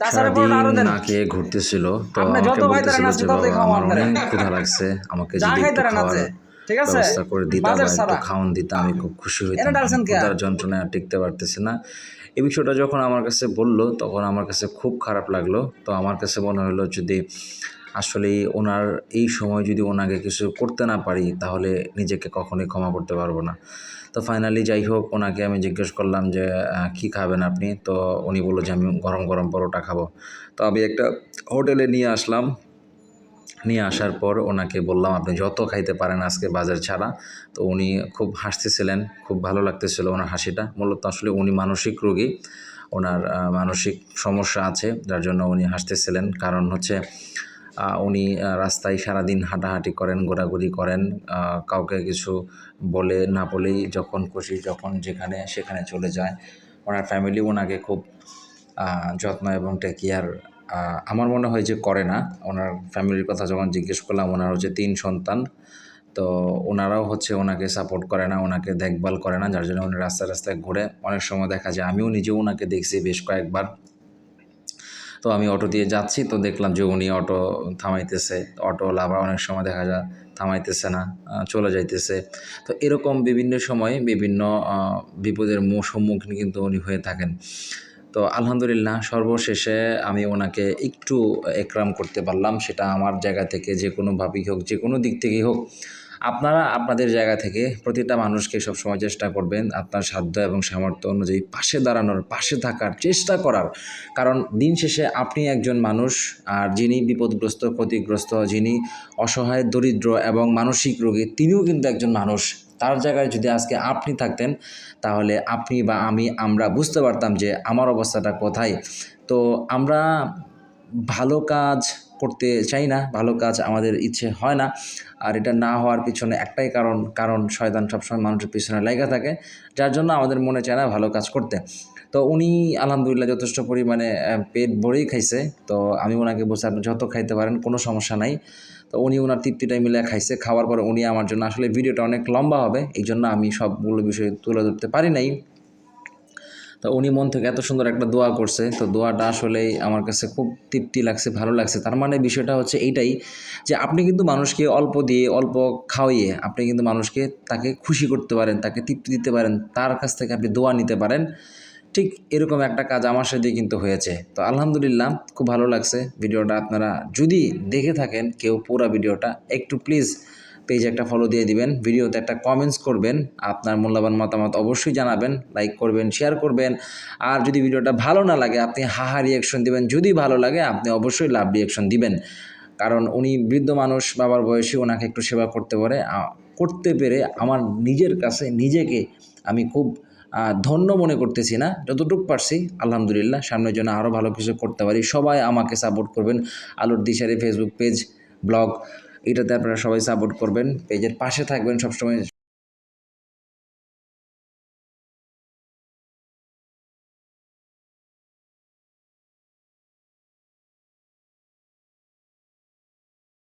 চাচারে পুরোটা আরও সারাদিন না খেয়ে ঘুরতেছিল তো আমাকে যত ভাই তারা বলতেছিল যে বাবা আমার অনেক ক্ষুধা লাগছে আমাকে যদি একটু খাওয়ার ঠিক আছে? ব্যবস্থা করে দিতে একটু খাওয়ান দিতে আমি খুব খুশি হইতাম। এনে ডালছেন কে? ক্ষুধার যন্ত্রণায় আর টিকতে পারতেছি না। এই বিষয়টা যখন আমার কাছে বলল তখন আমার কাছে খুব খারাপ লাগল। তো আমার কাছে মনে হলো যদি আসলে ওনার এই সময় যদি ওনাকে কিছু করতে না পারি তাহলে নিজেকে কখনোই ক্ষমা করতে পারব না। তো ফাইনালি যাই হোক, ওনাকে আমি জিজ্ঞেস করলাম যে কি খাবেন আপনি? তো উনি বলল যে, আমি গরম গরম পরোটা খাব। তো আমি একটা হোটেলে নিয়ে আসলাম। নিয়ে আসার পর ওনাকে বললাম, আপনি যত খাইতে পারেন আজকে বাজার ছাড়া। তো উনি খুব হাসতেছিলেন, খুব ভালো লাগতেছিল ওনার হাসিটা। মূলত আসলে উনি মানসিক রোগী, ওনার মানসিক সমস্যা আছে, যার জন্য উনি হাসতেছিলেন। কারণ হচ্ছে উনি রাস্তায় সারাদিন হাঁটাহাঁটি করেন, ঘোরাঘুরি করেন কাউকে কিছু বলে না বলেই যখন খুশি, যখন যেখানে, সেখানে চলে যায়। ওনার ফ্যামিলি ওনাকে খুব যত্ন এবং টেক কেয়ার আমার মনে হয় যে করে না। ওনার ফ্যামিলির কথা যখন জিজ্ঞেস করলাম ওনার হচ্ছে তিন সন্তান, তো ওনারাও হচ্ছে ওনাকে সাপোর্ট করে না, ওনাকে দেখভাল করে না, যার জন্য উনি রাস্তায় রাস্তায় ঘুরে অনেক সময় দেখা যায়। আমিও নিজেও ওনাকে দেখছি বেশ কয়েকবার। তো আমি অটো দিয়ে যাচ্ছি, তো দেখলাম যে উনি অটো থামাইতেছে। অটোওয়ালা আবার অনেক সময় দেখা যায় থামাইতেছে না চলে যাইতেছে। তো এরকম বিভিন্ন সময়ে বিভিন্ন বিপদের সম্মুখীন কিন্তু উনি হয়ে থাকেন। তো আলহামদুলিল্লাহ, সর্বশেষে আমি ওনাকে একটু একরাম করতে পারলাম। সেটা আমার জায়গা থেকে যে কোনোভাবেই হোক, যে কোনো দিক থেকেই হোক আপনারা আপনাদের জায়গা থেকে প্রতিটা মানুষকে সবসময় চেষ্টা করবেন আপনার সাধ্য এবং সামর্থ্য অনুযায়ী পাশে দাঁড়ানোর, পাশে থাকার চেষ্টা করার। কারণ দিন শেষে আপনি একজন মানুষ, আর যিনি বিপদগ্রস্ত, ক্ষতিগ্রস্ত, যিনি অসহায়, দরিদ্র এবং মানসিক রোগী, তিনিও কিন্তু একজন মানুষ। তার জায়গায় যদি আজকে আপনি থাকতেন, তাহলে আপনি বা আমি, আমরা বুঝতে পারতাম যে আমার অবস্থাটা কোথায়। তো আমরা ভালো কাজ করতে চাই না, ভালো কাজ আমাদের ইচ্ছে হয় না। আর এটা না হওয়ার পিছনে একটাই কারণ কারণ শয়তান সবসময় মানুষের পিছনে লেগে থাকে, যার জন্য আমাদের মনে চায় না ভালো কাজ করতে। তো উনি আলহামদুলিল্লাহ যথেষ্ট পরিমাণে পেট ভরেই খাইছে। তো আমি ওনাকে বলছি, আপনি যত খাইতে পারেন, কোনো সমস্যা নাই। তো উনি ওনার তৃপ্তিটাই মিলে খাইছে। খাওয়ার পরে উনি আমার জন্য, আসলে ভিডিওটা অনেক লম্বা হবে এই জন্য আমি সবগুলো বিষয় তুলে ধরতে পারি নাই। তো উনি মন থেকে এত সুন্দর একটা দোয়া করছে। তো দোয়াটা আসলেই আমার কাছে খুব তৃপ্তি লাগছে, ভালো লাগছে। তার মানে বিষয়টা হচ্ছে এইটাই যে আপনি কিন্তু মানুষকে অল্প দিয়ে অল্প খাওয়িয়ে আপনি কিন্তু মানুষকে তাকে খুশি করতে পারেন, তাকে তৃপ্তি দিতে পারেন, তার কাছ থেকে আপনি দোয়া নিতে পারেন। ঠিক এরকম একটা কাজ আমার সাথে কিন্তু হয়েছে। তো আলহামদুলিল্লাহ খুব ভালো লাগছে। ভিডিওটা আপনারা যদি দেখে থাকেন, কেউ পুরো ভিডিওটা, একটু প্লিজ পেজে একটা ফলো দিয়ে দিবেন ভিডিওতে একটা কমেন্টস করবেন, আপনার মূল্যবান মতামত অবশ্যই জানাবেন লাইক করবেন শেয়ার করবেন। আর যদি ভিডিওটা ভালো না লাগে, আপনি হাহা রিয়াকশন দিবেন, যদি ভালো লাগে, আপনি অবশ্যই লাভ রিয়াকশন দিবেন। কারণ উনি বৃদ্ধ মানুষ, বাবার বয়সী, ওনাকে একটু সেবা করতে পারে করতে পেরে আমার নিজের কাছে, নিজেকে আমি খুব ধন্য মনে করতেছি না, যতটুকু পারছি, আলহামদুলিল্লাহ, সামনের জন্য আরও ভালো কিছু করতে পারি। সবাই আমাকে সাপোর্ট করবেন, আলুর দিশারি ফেসবুক পেজ ব্লগ এটাতে আপনারা সবাই সাপোর্ট করবেন পেজের পাশে থাকবেন সবসময়।